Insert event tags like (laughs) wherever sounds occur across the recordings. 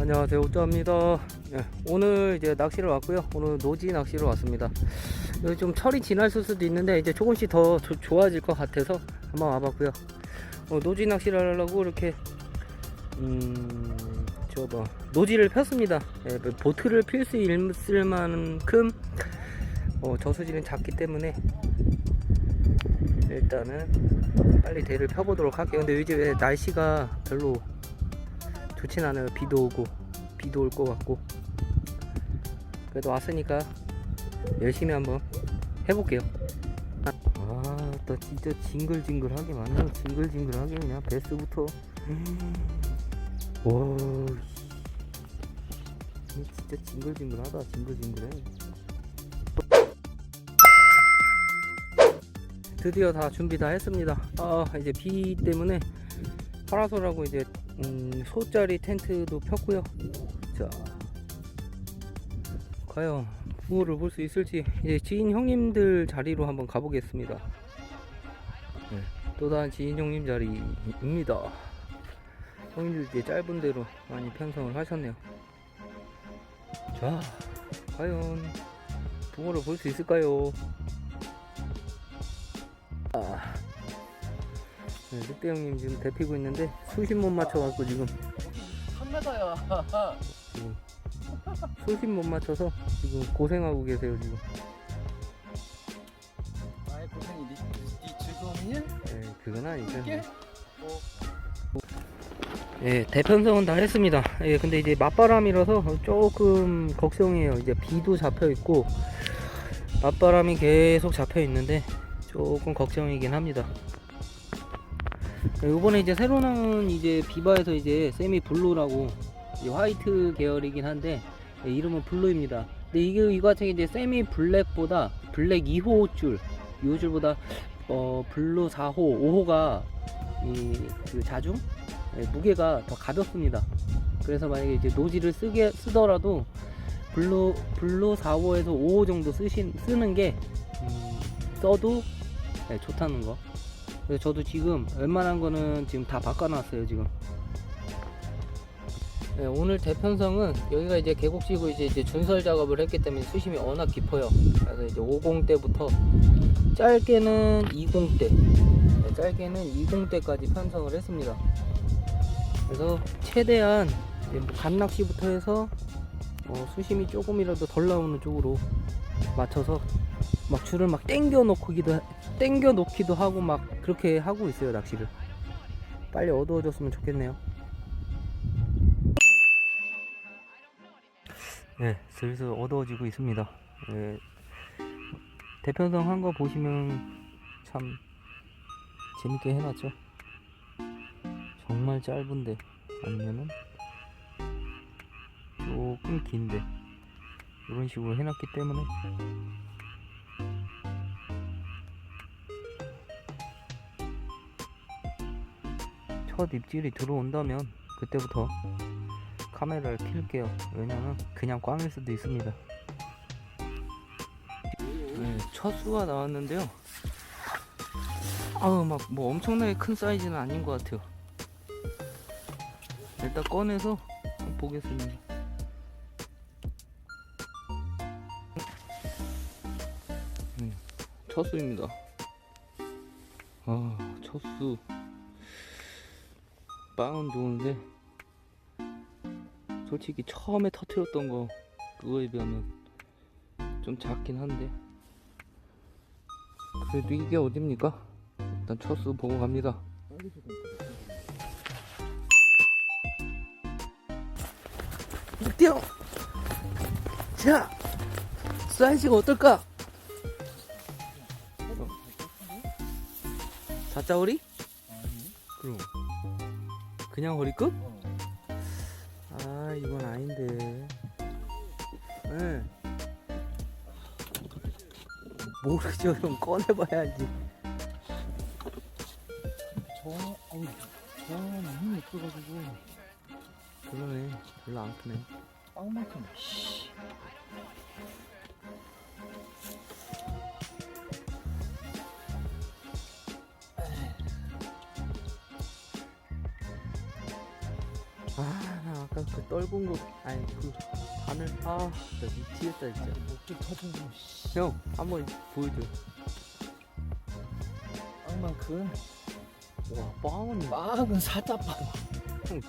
네, 안녕하세요. 오짜입니다. 네, 오늘 이제 낚시를 왔고요. 오늘 노지 낚시로 왔습니다. 좀 철이 지났을 수도 있는데 이제 조금씩 더 조- 좋아질 것 같아서 한번 와봤고요. 어, 노지 낚시를 하려고 이렇게 음, 저 뭐 노지를 폈습니다. 예, 뭐 보트를 필 수 있을 만큼 어, 저수지는 작기 때문에 일단은 빨리 대를 펴보도록 할게요. 근데 요즘 에 날씨가 별로 좋진 않아요. 비도 오고 비도 올 것 같고 그래도 왔으니까 열심히 한번 해볼게요. 아, 또 진짜 징글징글하게 많네요. 징글징글하게 그냥 베스부터. 와, 씨. 진짜 징글징글하다. 징글징글해. 드디어 다 준비 다 했습니다. 아, 이제 비 때문에 파라솔하고 이제 음, 소짜리 텐트도 폈고요. 자, 과연 부모를 볼 수 있을지 이제 지인 형님들 자리로 한번 가보겠습니다. 네, 또 다른 지인 형님 자리입니다. 형님들 이제 짧은 데로 많이 편성을 하셨네요. 자, 과연 붕어를 볼 수 있을까요? 네, 늑대 형님 지금 대피고 있는데 수심 못 맞춰갖고 지금 3m야. 지금 수심 못 맞춰서 지금 고생하고 계세요 지금. 아이 고생이 니, 니 즐거운 일? 네, 그건 아니죠. 이게? 뭐 예, 대편성은 다 했습니다. 예, 근데 이제 맞바람이라서 조금 걱정이에요. 이제 비도 잡혀 있고 맞바람이 계속 잡혀 있는데 조금 걱정이긴 합니다. 예, 이번에 이제 새로 나온 이제 비바에서 이제 세미 블루라고 화이트 계열이긴 한데 예, 이름은 블루입니다. 근데 이게 같은 게 이제 세미 블랙보다 블랙 2호 줄, 2호 줄보다 어 블루 4호, 5호가 이 그 자중 예, 무게가 더 가볍습니다. 그래서 만약에 이제 노지를 쓰게 쓰더라도 블루 블루 4호에서 5호 정도 쓰신 쓰는 게 음, 써도 예, 좋다는 거. 그래서 저도 지금 웬만한 거는 지금 다 바꿔놨어요 지금. 예, 오늘 대편성은 여기가 이제 계곡지고 이제, 이제 준설 작업을 했기 때문에 수심이 워낙 깊어요. 그래서 이제 50대부터 짧게는 20대, 네, 짧게는 20대까지 편성을 했습니다. 그래서 최대한 뭐 감낚시부터 해서 어, 수심이 조금이라도 덜 나오는 쪽으로 맞춰서 막 줄을 막 땡겨 놓기도 땡겨 놓기도 하고 막 그렇게 하고 있어요 낚시를 빨리 어두워졌으면 좋겠네요. 네, 슬슬 어두워지고 있습니다. 네, 대편성 한 거 보시면 참 재밌게 해놨죠. 정말 짧은데 아니면은 조금 긴데 이런 식으로 해놨기 때문에 첫 입질이 들어온다면 그때부터 카메라를 킬게요 왜냐면 그냥 꽝일 수도 있습니다 네, 첫 수가 나왔는데요 아우 막 뭐 엄청나게 큰 사이즈는 아닌 것 같아요 일단 꺼내서 한번 보겠습니다. 음, 첫 수입니다. 아, 첫 수. 빵은 좋은데, 솔직히 처음에 터트렸던 거, 그거에 비하면 좀 작긴 한데, 그래도 이게 어딥니까? 일단 첫수 보고 갑니다. 늑대형 자 사이즈가 어떨까 사자우리? 그럼 그냥 허리끝? 아 이건 아닌데 네. 모르죠 형 꺼내봐야지 저 어우 저는 힘이 없어가지고 그러네 별로 안 크네 빵만큼. 씨. 아 나 아까 그 떨군 거 아니 그 바늘. 아. 진짜 미치겠다 진짜 목줄 터진고 씨. 형 한번 보여줘. 빵만큼 와 빵은. 빵은 사자빵. 형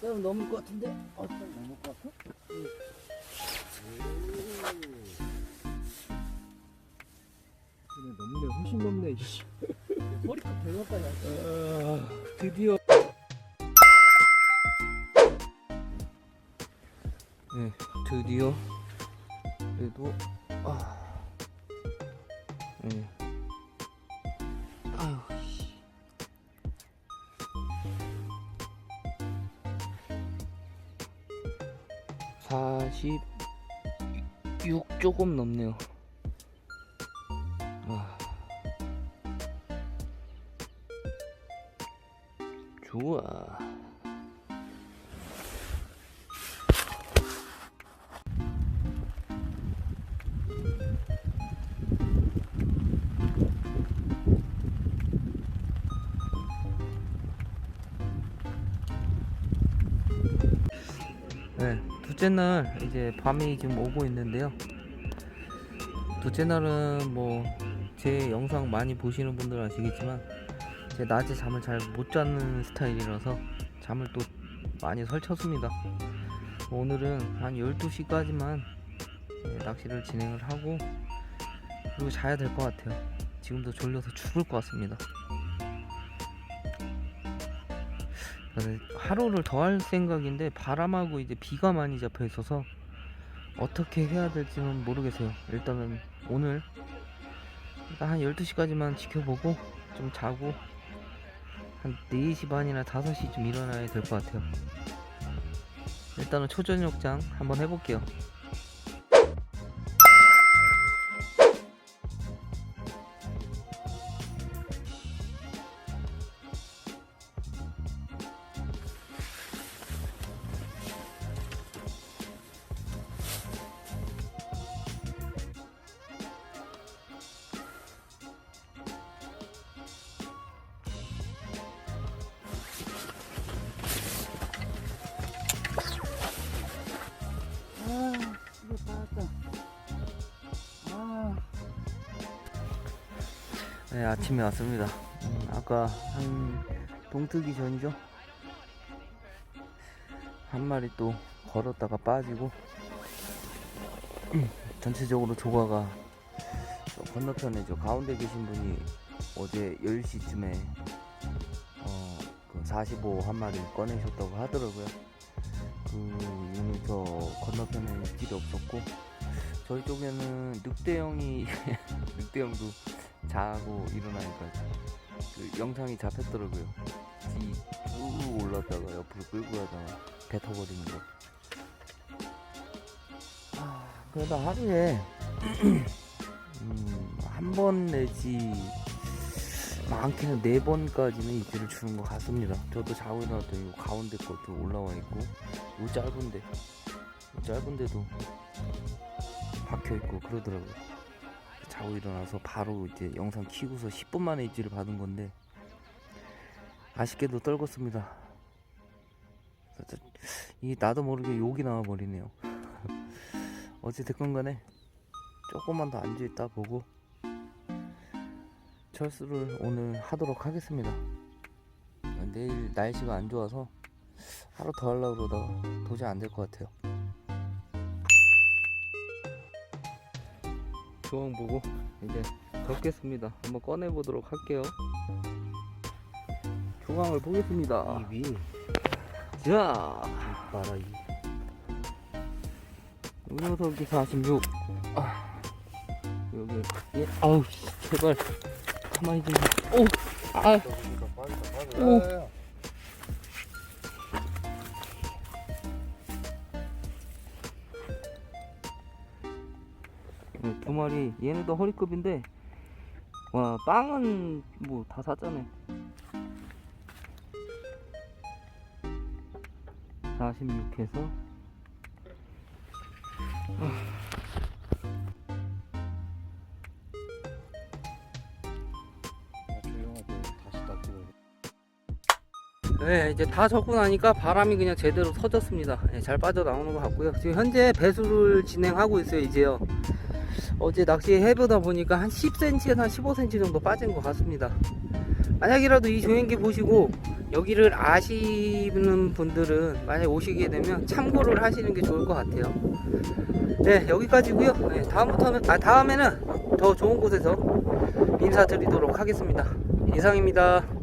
바다는 넘을 것 같은데 어, 넘을 것 같아? 그래 넘네 훨씬 넘네. 씨. 머리끝 대박까지 아, 드디어. 네 드디어 그래도 아 네. 46 조금 넘네요. 아. 좋아. 둘째 날 이제 밤이 지금 오고 있는데요. 둘째 날은 뭐 제 영상 많이 보시는 분들 아시겠지만 제 낮에 잠을 잘 못 자는 스타일이라서 잠을 또 많이 설쳤습니다. 오늘은 한 12시까지만 낚시를 진행을 하고 그리고 자야 될 것 같아요. 지금도 졸려서 죽을 것 같습니다. 하루를 더 할 생각인데 바람하고 이제 비가 많이 잡혀 있어서 어떻게 해야 될지는 모르겠어요. 일단은 오늘 한 12시까지만 지켜보고 좀 자고 한 4시 반이나 5시쯤 일어나야 될 것 같아요. 일단은 초저녁장 한번 해볼게요. 네, 아침에 왔습니다. 음, 아까 한 동트기 전이죠. 한 마리 또 걸었다가 빠지고 음, (clears throat) 전체적으로 조과가 저 건너편에 저 가운데 계신 분이 어제 10시쯤에 어, 그 45 한 마리 꺼내셨다고 하더라고요. 그 이후에 저 건너편에 길이 없었고 저희 쪽에는 늑대형이 (laughs) 늑대형도 자고 일어나니까 그 영상이 잡혔더라고요. 뒤쭉 올랐다가 옆으로 끌고 가다가 뱉어버리는 거. 아, 그래도 하루에 (clears throat) 음, 한 번 내지 많게는 네 번까지는 입질을 주는 것 같습니다. 저도 자고 일어났더니 이 가운데 것도 올라와 있고 이 짧은데 이 짧은데도 박혀 있고 그러더라고요. 자고 일어나서 바로 이제 영상 키고서 10분 만에 입질을 받은 건데 아쉽게도 떨궜습니다. 이 나도 모르게 욕이 나와 버리네요. (laughs) 어찌 됐건 간에 조금만 더 앉아 있다 보고 철수를 오늘 하도록 하겠습니다. 내일 날씨가 안 좋아서 하루 더 하려고 그러다가 도저히 안 될 것 같아요. 조항 보고 이제 적겠습니다. 한번 꺼내 보도록 할게요. 조항을 보겠습니다. 위 자, 봐라 이이 녀석이 46. 아, 여기 예, 아우 씨, 제발 가만히 좀. 오, 아, 오. 마리 얘네도 허리급인데 와 빵은 뭐 다 샀잖아요 46해서 조용하게 다시 닦고 네, 이제 다 적고 나니까 바람이 그냥 제대로 터졌습니다. 네, 잘 빠져나오는 것 같고요. 지금 현재 배수를 진행하고 있어요, 이제요. 어제 낚시 해보다 보니까 한 10cm에서 한 15cm 정도 빠진 것 같습니다. 만약이라도 이 조행기 보시고 여기를 아시는 분들은 만약 오시게 되면 참고를 하시는 게 좋을 것 같아요. 네, 여기까지고요. 네, 다음부터는 아 다음에는 더 좋은 곳에서 인사드리도록 하겠습니다. 이상입니다.